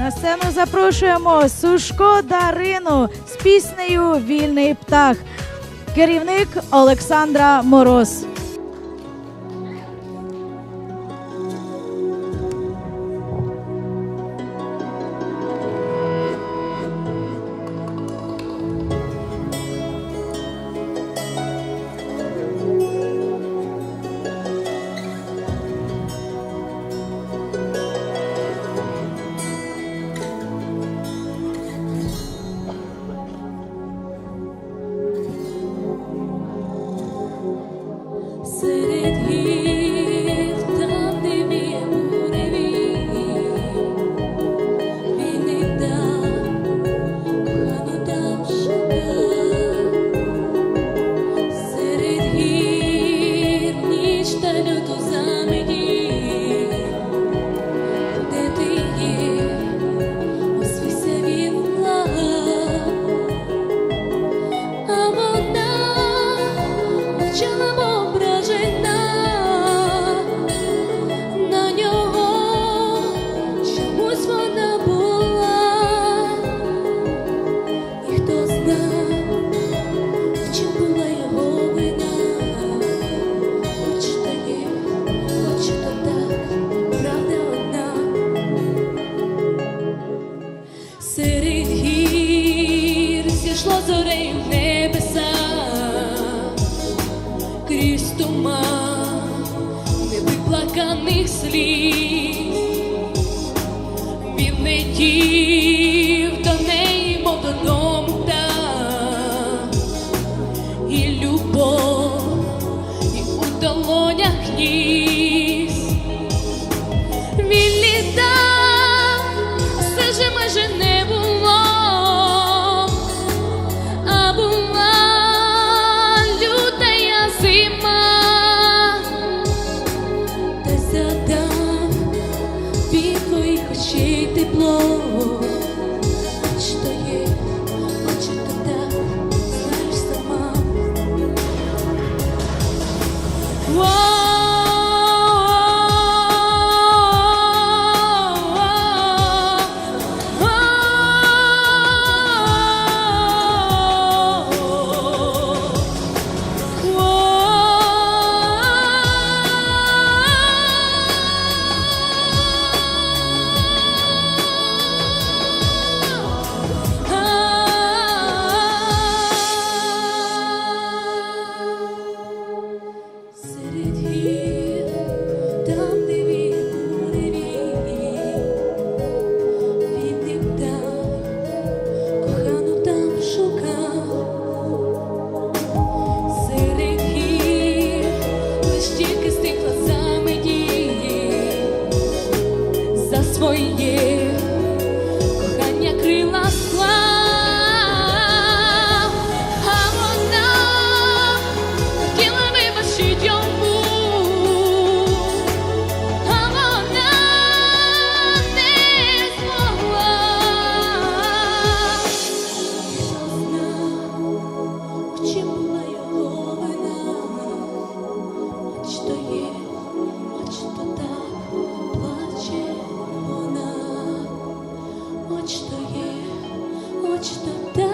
На сцену запрошуємо Сушко Дарину з піснею Вільний птах. Керівник Олександра Мороз. зорей небеса, крізь туман невиплаканих слів, він не діє. swoje te tentar.